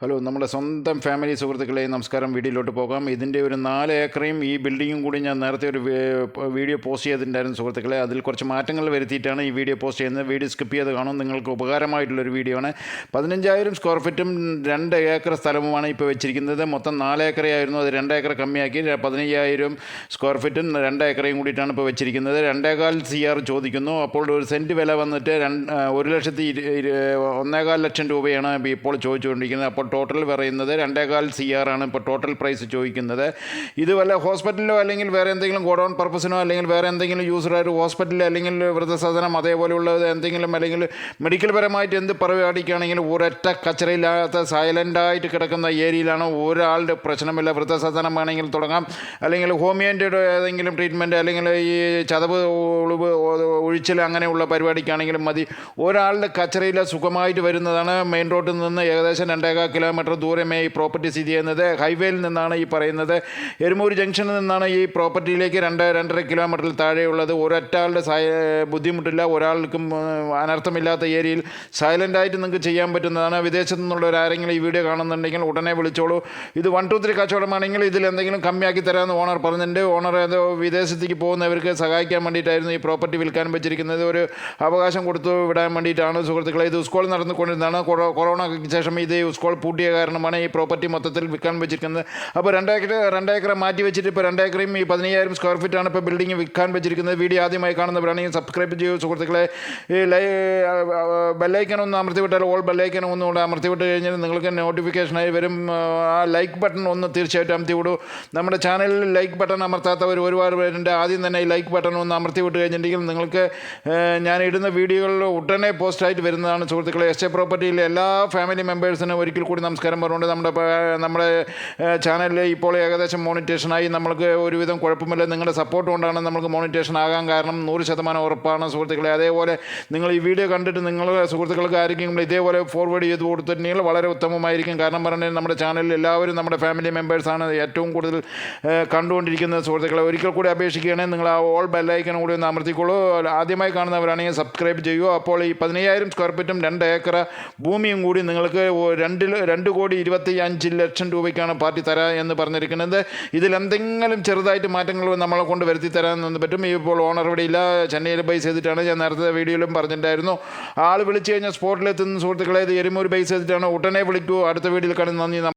Hello നമ്മുടെ സ്വന്തം family സുഹൃത്തുക്കളെ നമസ്കാരം. വീഡിയോയിലോട്ട് പോകാം. ഇതിന്റെ ഒരു നാല് ഏക്കറയും ഈ ബിൽഡിങ്ങും കൂടി ഞാൻ നേരത്തെ ഒരു വീഡിയോ പോസ്റ്റ് ചെയ്തിട്ടുണ്ടായിരുന്നു സുഹൃത്തുക്കളെ. അതിൽ കുറച്ച് മാറ്റങ്ങൾ വരുത്തിയിട്ടാണ് ഈ വീഡിയോ പോസ്റ്റ് ചെയ്യുന്നത്. വീഡിയോ സ്കിപ്പ് ചെയ്ത് കാണും. നിങ്ങൾക്ക് ഉപകാരമായിട്ടുള്ളൊരു വീഡിയോ ആണ്. പതിനഞ്ചായിരം സ്ക്വയർ ഫീറ്റും രണ്ട് ഏക്കർ സ്ഥലവുമാണ് ഇപ്പോൾ വെച്ചിരിക്കുന്നത്. മൊത്തം നാല് ഏക്കറയായിരുന്നു. അത് രണ്ട് ഏക്കർ കമ്മിയാക്കി. പതിനയ്യായിരം സ്ക്വയർ ഫീറ്റും രണ്ട് ഏക്കറയും കൂടിയിട്ടാണ് ഇപ്പോൾ വെച്ചിരിക്കുന്നത്. രണ്ടേകാൽ സി ആർ ചോദിക്കുന്നു. അപ്പോൾ ഒരു സെന്റ് വില വന്നിട്ട് രണ്ട് ഒരു ലക്ഷത്തി ഒന്നേകാൽ ലക്ഷം രൂപയാണ് ഇപ്പോൾ ചോദിച്ചുകൊണ്ടിരിക്കുന്നത്. അപ്പോൾ ടോട്ടൽ പറയുന്നത് രണ്ടേകാൽ സി ആർ ആണ് ഇപ്പോൾ ടോട്ടൽ പ്രൈസ് ചോദിക്കുന്നത്. ഇത് വല്ല ഹോസ്പിറ്റലിലോ അല്ലെങ്കിൽ വേറെ എന്തെങ്കിലും ഗോഡൗൺ പർപ്പസിനോ അല്ലെങ്കിൽ വേറെ എന്തെങ്കിലും യൂസറായിട്ട് ഹോസ്പിറ്റലിൽ അല്ലെങ്കിൽ വൃദ്ധസദനം അതേപോലെയുള്ള എന്തെങ്കിലും അല്ലെങ്കിൽ മെഡിക്കൽ പരമായിട്ട് എന്ത് പരിപാടിക്കാണെങ്കിലും ഒരൊറ്റ കച്ചറയില്ലാത്ത സൈലന്റായിട്ട് കിടക്കുന്ന ഏരിയയിലാണ് ഒരാളുടെ പ്രശ്നമില്ല. വൃദ്ധസദനമാണെങ്കിൽ തുടങ്ങാം. അല്ലെങ്കിൽ ഹോമിയോന്റെ ഏതെങ്കിലും ട്രീറ്റ്മെന്റ് അല്ലെങ്കിൽ ഈ ചതവ് ഒളിവ് ഒഴിച്ചിൽ അങ്ങനെയുള്ള പരിപാടിക്കാണെങ്കിലും മതി. ഒരാളുടെ കച്ചറയിൽ സുഖമായിട്ട് വരുന്നതാണ്. മെയിൻ റോഡിൽ നിന്ന് ഏകദേശം രണ്ടേകാൽ കിലോമീറ്റർ ദൂരമേ ഈ പ്രോപ്പർട്ടി സ്ഥിതി ചെയ്യുന്നത്. ഹൈവേയിൽ നിന്നാണ് ഈ പറയുന്നത്. എരുമൂർ ജംഗ്ഷനിൽ നിന്നാണ് ഈ പ്രോപ്പർട്ടിയിലേക്ക് രണ്ട് രണ്ടര കിലോമീറ്ററിൽ താഴെയുള്ളത്. ഒരൊറ്റാളുടെ ബുദ്ധിമുട്ടില്ല. ഒരാൾക്കും അനർത്ഥമില്ലാത്ത ഏരിയയിൽ സൈലന്റായിട്ട് നിങ്ങൾക്ക് ചെയ്യാൻ പറ്റുന്നതാണ്. വിദേശത്തു നിന്നുള്ള ഒരാരെങ്കിലും ഈ വീഡിയോ കാണുന്നുണ്ടെങ്കിൽ ഉടനെ വിളിച്ചോളൂ. ഇത് വൺ ടു ത്രീ കച്ചവടമാണെങ്കിൽ ഇതിൽ എന്തെങ്കിലും കമ്മിയാക്കി തരാമെന്ന് ഓണർ പറഞ്ഞിട്ടുണ്ട്. ഓണർ ഏതോ വിദേശത്തേക്ക് പോകുന്നവർക്ക് സഹായിക്കാൻ വേണ്ടിയിട്ടായിരുന്നു ഈ പ്രോപ്പർട്ടി വിൽക്കാൻ വെച്ചിരിക്കുന്നത് ഒരു അവകാശം കൊടുത്തു വിടാൻ വേണ്ടിയിട്ടാണ്. സുഹൃത്തുക്കളെ ഇത് സ്കൂൾ നടന്നുകൊണ്ടിരുന്നതാണ്. കൊറോ- കൊറോണയ്ക്ക് ശേഷം ഇത് സ്കൂൾ പൂട്ടിയ കാരണമാണ് ഈ പ്രോപ്പർട്ടി മൊത്തത്തിൽ വിൽക്കാൻ വെച്ചിരിക്കുന്നത്. അപ്പോൾ രണ്ടേക്കർ രണ്ടേക്കർ മാറ്റി വെച്ചിട്ട് ഇപ്പോൾ രണ്ടേക്കറയും ഈ പതിനയ്യായിരം സ്ക്വയർ ഫീറ്റാണ് ഇപ്പോൾ ബിൽഡിംഗ് വിൽക്കാൻ വെച്ചിരിക്കുന്നത്. വീഡിയോ ആദ്യമായി കാണുന്നവരാണെങ്കിൽ സബ്സ്ക്രൈബ് ചെയ്യൂ. സുഹൃത്തുക്കളെ ഈ ലൈ ബെല്ലൈക്കൻ ഒന്ന് അമർത്തി വിട്ടാൽ ഓൾ ബെല്ലൈക്കൻ ഒന്നുകൂടെ അമർത്തി വിട്ട് കഴിഞ്ഞാൽ നിങ്ങൾക്ക് നോട്ടിഫിക്കേഷനായി വരും. ആ ലൈക്ക് ബട്ടൺ ഒന്ന് തീർച്ചയായിട്ടും അമർത്തി വിടൂ. നമ്മുടെ ചാനലിൽ ലൈക്ക് ബട്ടൺ അമർത്താത്തവർ ഒരുപാട് പേരുണ്ട്. ആദ്യം തന്നെ ഈ ലൈക്ക് ബട്ടൺ ഒന്ന് അമർത്തി വിട്ട് കഴിഞ്ഞിട്ടുണ്ടെങ്കിൽ നിങ്ങൾക്ക് ഞാൻ ഇടുന്ന വീഡിയോകളിൽ ഉടനെ പോസ്റ്റായിട്ട് വരുന്നതാണ്. സുഹൃത്തുക്കളെ എസ് എ പ്രോപ്പർട്ടിയിലെ എല്ലാ ഫാമിലി മെമ്പേഴ്സിനും ഒരിക്കൽ കൂടി നമസ്കാരം പറഞ്ഞുകൊണ്ട് നമ്മുടെ നമ്മുടെ ചാനലിൽ ഇപ്പോൾ ഏകദേശം മോണിറ്റേഷനായി നമ്മൾക്ക് ഒരുവിധം കുഴപ്പമില്ല. നിങ്ങളുടെ സപ്പോർട്ട് കൊണ്ടാണ് നമ്മൾക്ക് മോണിറ്റേഷൻ ആകാൻ കാരണം നൂറ് ശതമാനം ഉറപ്പാണ് സുഹൃത്തുക്കളെ. അതേപോലെ നിങ്ങൾ ഈ വീഡിയോ കണ്ടിട്ട് നിങ്ങളുടെ സുഹൃത്തുക്കൾക്ക് ആരെങ്കിലും ഇതേപോലെ ഫോർവേഡ് ചെയ്ത് കൊടുത്തിട്ടുണ്ടെങ്കിൽ വളരെ ഉത്തമമായിരിക്കും. കാരണം പറഞ്ഞാൽ നമ്മുടെ ചാനലിൽ എല്ലാവരും നമ്മുടെ ഫാമിലി മെമ്പേഴ്സാണ് ഏറ്റവും കൂടുതൽ കണ്ടുകൊണ്ടിരിക്കുന്ന സുഹൃത്തുക്കളെ. ഒരിക്കൽ കൂടി അപേക്ഷിക്കുകയാണെങ്കിൽ നിങ്ങൾ ആ ഓൾ ബെല്ലൈക്കനും കൂടി ഒന്ന് അമർത്തിക്കോളൂ. ആദ്യമായി കാണുന്നവരാണെങ്കിൽ സബ്സ്ക്രൈബ് ചെയ്യുക. അപ്പോൾ ഈ പതിനയ്യായിരം സ്ക്വയർ ഫീറ്റും രണ്ട് ഏക്കർ ഭൂമിയും കൂടി നിങ്ങൾക്ക് ഒ- രണ്ട് കോടി ഇരുപത്തി അഞ്ച് ലക്ഷം രൂപയ്ക്കാണ് പാർട്ടി തരാ എന്ന് പറഞ്ഞിരിക്കുന്നത്. ഇതിലെന്തെങ്കിലും ചെറുതായിട്ട് മാറ്റങ്ങൾ നമ്മളെ കൊണ്ട് വരുത്തി തരാമെന്ന് പറ്റും. ഇപ്പോൾ ഓണർ ഇവിടെ ഇല്ല. ചെന്നൈയിൽ ബൈസ് ചെയ്തിട്ടാണ് ഞാൻ നേരത്തെ വീഡിയോയിലും പറഞ്ഞിട്ടുണ്ടായിരുന്നു. ആൾ വിളിച്ചു കഴിഞ്ഞാൽ സ്പോട്ടിലെത്തുന്ന സുഹൃത്തുക്കളെ എരുമൂർ ബൈസ് ചെയ്തിട്ടാണ്. ഉടനെ വിളിക്കൂ. അടുത്ത വീഡിയോയിൽ കാണുന്ന നന്ദി